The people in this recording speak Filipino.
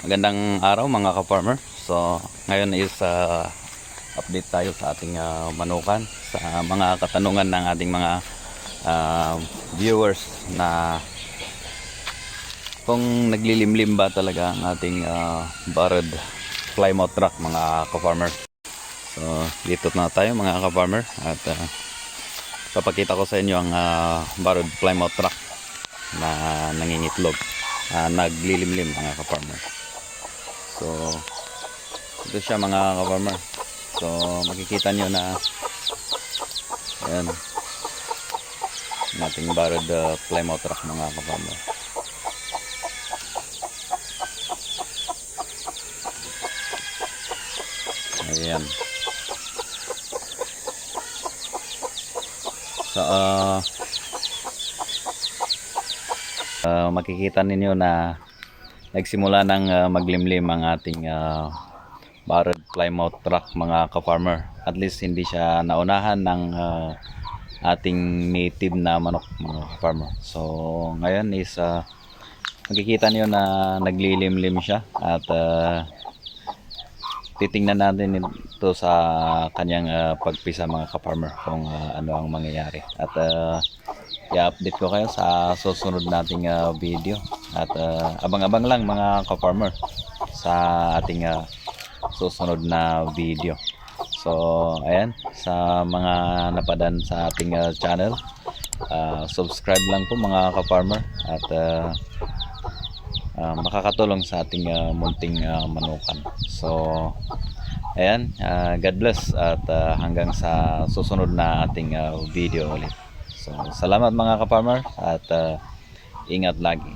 Magandang araw mga ka-farmer. So, ngayon is uh, update tayo sa ating uh, manukan sa mga katanungan ng ating mga uh, viewers na kung naglilimlim ba talaga ang ating uh, barred plymouth truck mga ka-farmer. So, dito na tayo mga ka-farmer at uh, papakita ko sa inyo ang uh, barred plymouth truck na nangingitlog uh, naglilimlim mga ka-farmer. So, ito siya mga ka-farmer. So, makikita nyo na ayan ang ating barred uh, plymouth truck mga ka-farmer. Ayan. So, uh, uh, makikita ninyo na nagsimula ng uh, maglimlim ang ating uh, barred plymouth truck mga ka-farmer. At least hindi siya naunahan ng uh, ating native na manok mga ka-farmer. So ngayon is uh, makikita niyo na naglilimlim siya at uh, titingnan natin ito sa kanyang uh, pagpisa mga ka-farmer kung uh, ano ang mangyayari. At uh, i-update ko kayo sa susunod nating uh, video. At uh, abang-abang lang mga ka-farmer sa ating uh, susunod na video. So ayan sa mga napadan sa ating uh, channel uh, subscribe lang po mga ka-farmer. At uh, uh, makakatulong sa ating uh, munting uh, manukan. So ayan uh, God bless at uh, hanggang sa susunod na ating uh, video ulit So, salamat mga ka-farmer at uh, ingat lagi.